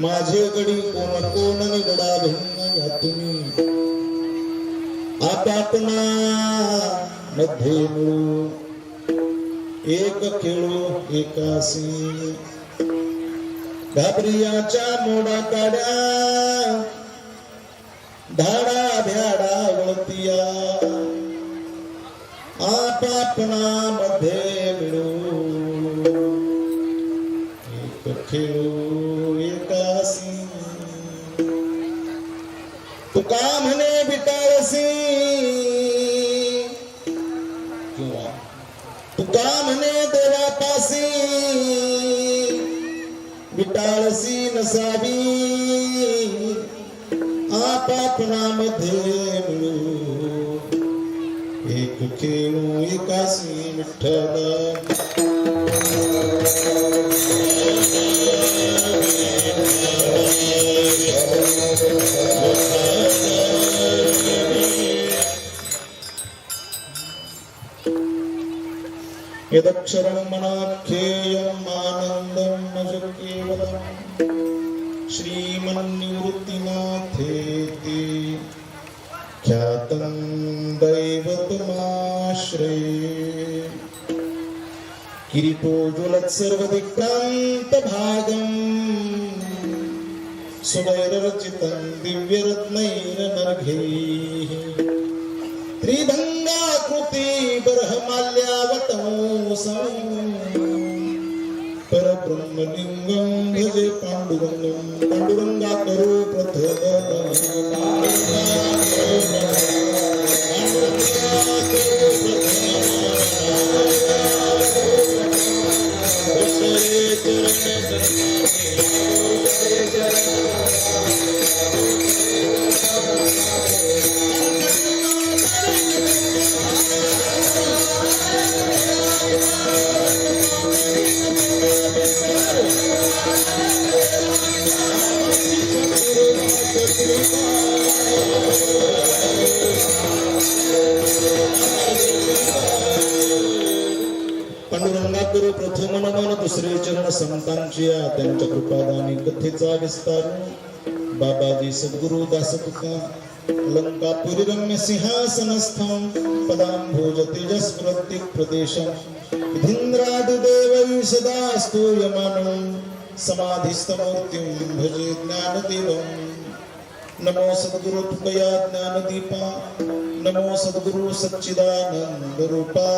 माझे गडी कोण कोण निगडा भिन्न या तुम्ही? आपापणा मध्ये एक खेळो एकासी घाबरियाच्या मोडा काड्या. धाडा भ्याडा वळतिया. आपापणा मध्ये मिळू. एक खेळू. विटाळसी नसावी आपापणामध्ये एक खेळू एकासी विठ्ठल यदक्षरं मनाख्येयम् आनन्दं न च केवलम् श्रीमन्निवृत्तिनाथेति ख्यातं दैवतमाश्रये। किरीटोज्वलत् सर्वदिक्रान्तभागम् सुवैररचितं दिव्यरत्नैरनर्घैः। त्रिभंगाकृती बरहमाल्यावतंसं परब्रह्मलिंगं भजे पांडुरंगं पांडुरंगा करो प्रथम संतांची या त्यांच्या कृपादानी कथेचा विस्तार. बाबाजी सद्गुरु दास तुका लंकापुरी रम्य सिंहासनस्थं पदांभोज तेजस प्रत्येक प्रदेशं विधिन्द्रादिदेवै सदा स्तूयमानं समाधिस्थमूर्तिं भजे ज्ञानदेवम् नमो सद्गुरु तुकया ज्ञानदीपा नमो सद्गुरु सच्चिदानंद रूपा.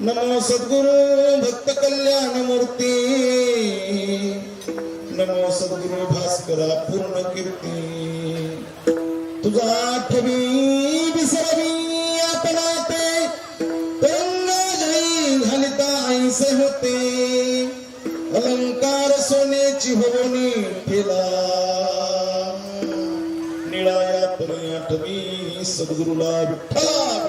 नमो सद्गुरु भक्त मूर्ती. नमो सद्गुरु भास्करा पूर्ण कीर्ती. तुझा आठवी विसरवी आपला ते तरंगा जळी घालिता ऐसे होते. अलंकार सोन्याची होनी ठेला. निळाया परी आठवी सद्गुरुला विठ्ठला.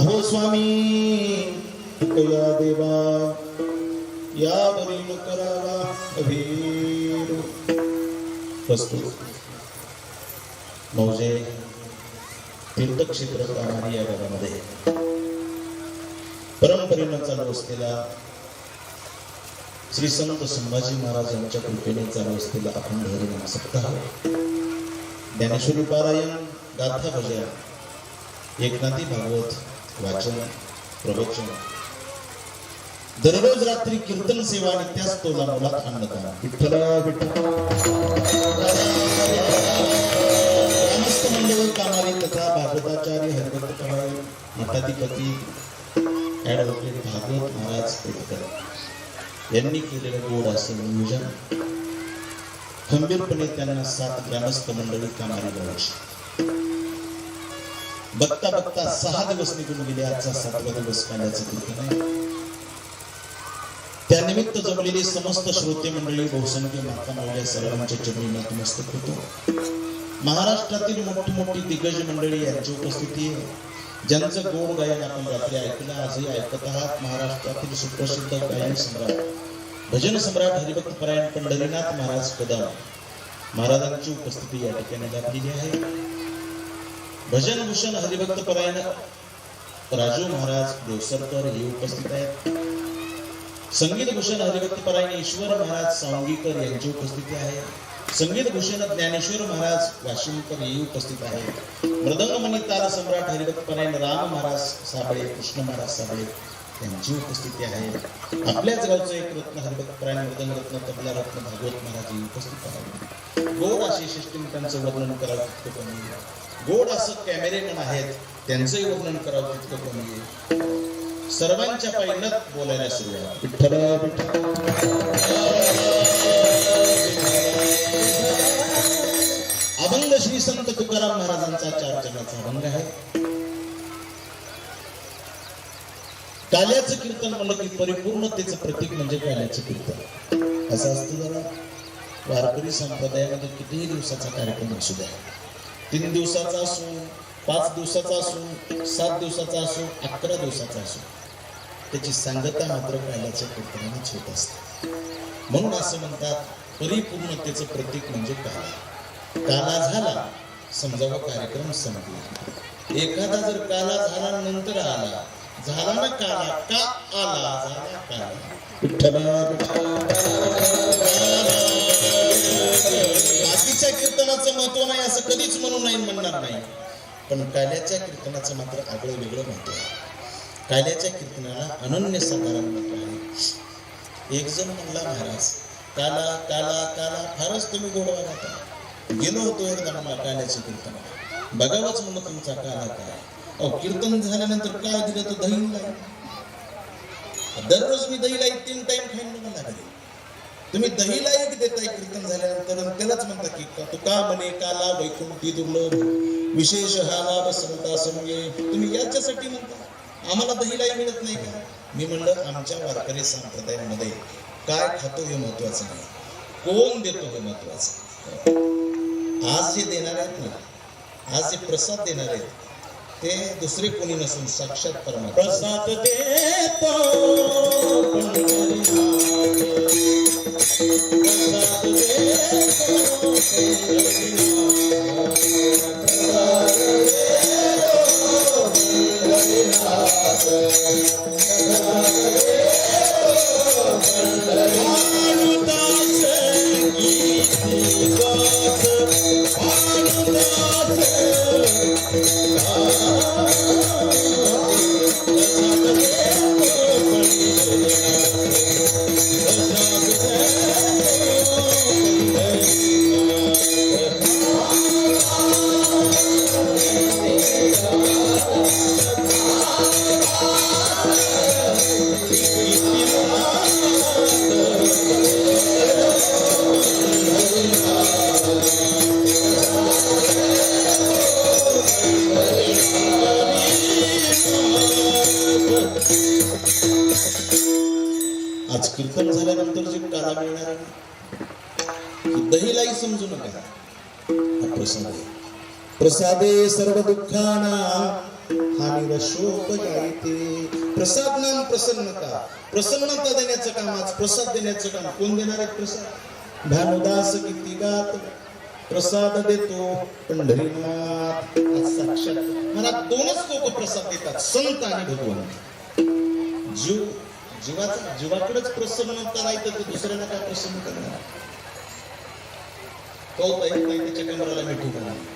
अहो स्वामी या देवा या बरी करावा अभीर. वस्तू. मौजे तीर्थक्षेत्र राहणारी या घरामध्ये परंपरेनं चालू असलेला श्री संत संभाजी महाराज यांच्या कृपेने चालू असलेला अखंड हरिनाम सप्ताह ज्ञानेश्वरी पारायण गाथा भजन एकनाथी भागवत वाचन प्रवचन. दररोज रात्री कीर्तन सेवा आणि त्याच तोला मुलात अन्नदान विठ्ठला विठ्ठल. मंडळ कामारी तथा भागवताचार्य हरिभक्त कमाई मठाधिपती ॲडव्होकेट भागवत महाराज पेटकर. यांनी केलेलं गोड असं नियोजन. खंबीरपणे त्यांना सात ग्रामस्थ मंडळी कामाला लावायची बघता बघता सहा दिवस निघून गेले आजचा सातवा दिवस काढायचं कीर्तन आहे. त्यानिमित्त जमलेले समस्त श्रोते मंडळी बहुसंख्य माता मावल्या सर्वांच्या चरणी नतमस्तक होतो. महाराष्ट्रातील मोठी मोठी दिग्गज मंडळी यांची उपस्थिती आहे. ज्यांचं गोड गायन आपण रात्री ऐकलं आजही ऐकत आहात. महाराष्ट्रातील सुप्रसिद्ध गायन सम्राट भजन सम्राट हरिभक्त परायण पंढरीनाथ महाराज कदम. महाराजांची उपस्थिती या ठिकाणी लाभलेली आहे. भजन भूषण हरिभक्त परायण राजू महाराज देवसरकर हे उपस्थित आहेत. संगीत भूषण हरिभक्त परायण ईश्वर महाराज सांगीकर यांची उपस्थिती आहे. संगीत भूषण ज्ञानेश्वर महाराज वाशिमकर हे उपस्थित आहे. मृदंगमणी ताल सम्राट हरिभक्त परायण राम महाराज साबळे कृष्ण महाराज साबळे त्यांची उपस्थिती आहे. आपल्याच गावचं एक रत्न हरिभक्त परायण मृदंग रत्न तबला रत्न भागवत महाराज उपस्थित आहे गोड असे शिष्टमंडळांचं वर्णन करावं तितकं कमी गोड असं कॅमेरेमॅन आहेत त्यांचंही वर्णन करावं तितकं कमी आहे सर्वांच्या पहिल्यात बोलायला सुरुवात. विठ्ठल. अभंग श्री संत तुकाराम महाराजांचा चार चरणाचा अभंग आहे. काल्याचं कीर्तन म्हणलं की परिपूर्णतेचं प्रतीक म्हणजे काल्याचं कीर्तन. असं असतं जरा. वारकरी संप्रदायामध्ये कितीही दिवसाचा कार्यक्रम असू द्या. तीन दिवसाचा असो पाच दिवसाचा असो सात दिवसाचा असो अकरा दिवसाचा असो त्याची सांगता मात्र काल्याच्या कीर्तनानेच होत असते. म्हणून असं म्हणतात परिपूर्णतेचं प्रतीक म्हणजे काला. काला झाला समजावा कार्यक्रम संपला. एखादा जर काला झाला नंतर आला झाला ना काला का आला झाला काला? बाकीच्या कीर्तनाचं महत्त्व नाही असं कधीच म्हणून नाही म्हणणार नाही. पण काल्याच्या कीर्तनाचं मात्र आगळं वेगळं महत्त्व आहे. काल्याच्या कीर्तनाला अनन्यसाधारण महत्त्व आहे. एक जण म्हणला महाराज काला काला काला फारच तुम्ही गोडवा गाता गेलो होतो एकदा मला काल्याच्या कीर्तनाला. बघावंच म्हणून तुमचा काला काय? कीर्तन झाल्यानंतर काय दिलं तर दही नाही दररोज मी दहीला एक तीन टाइम खाईन मला लागले. तुम्ही दहीला एक देताय कीर्तन झाल्यानंतर त्यालाच म्हणता की का- तू का म्हणे काला वैकुंठी दुर्लभ? विशेष हा लाभ संता समये तुम्ही याच्यासाठी म्हणता. आम्हाला दहीलाही मिळत नाही का? मी म्हणलं आमच्या वारकरी संप्रदायामध्ये काय खातो हे महत्वाचं नाही. कोण देतो हे महत्वाचं आज जे देणार आहेत ना? आज जे प्रसाद देणार आहेत. ते दुसरे कोणी नसून साक्षात परमात्मा. प्रसाद देतो आज कीर्तन झाल्यानंतर जे काला मिळणार दहीलाही समजू नका. हा प्रसंग आहे. प्रसादे सर्व दुःखाना हानी शोक गायते. प्रसाद नाम प्रसन्नता. प्रसन्नता देण्याचं काम आज प्रसाद देण्याचं काम. कोण देणार आहे प्रसाद? भानुदास किती गात. प्रसाद देतो पंढरीनाथ. साक्षात मला दोनच लोक प्रसाद देतात संत आणि भगवान. जीव जीवाचा जीवाकडेच प्रसन्नता नाही तर दुसऱ्याला काय प्रसन्न करणार? कौत आहे नाही त्याच्या कमराला मिठू करणार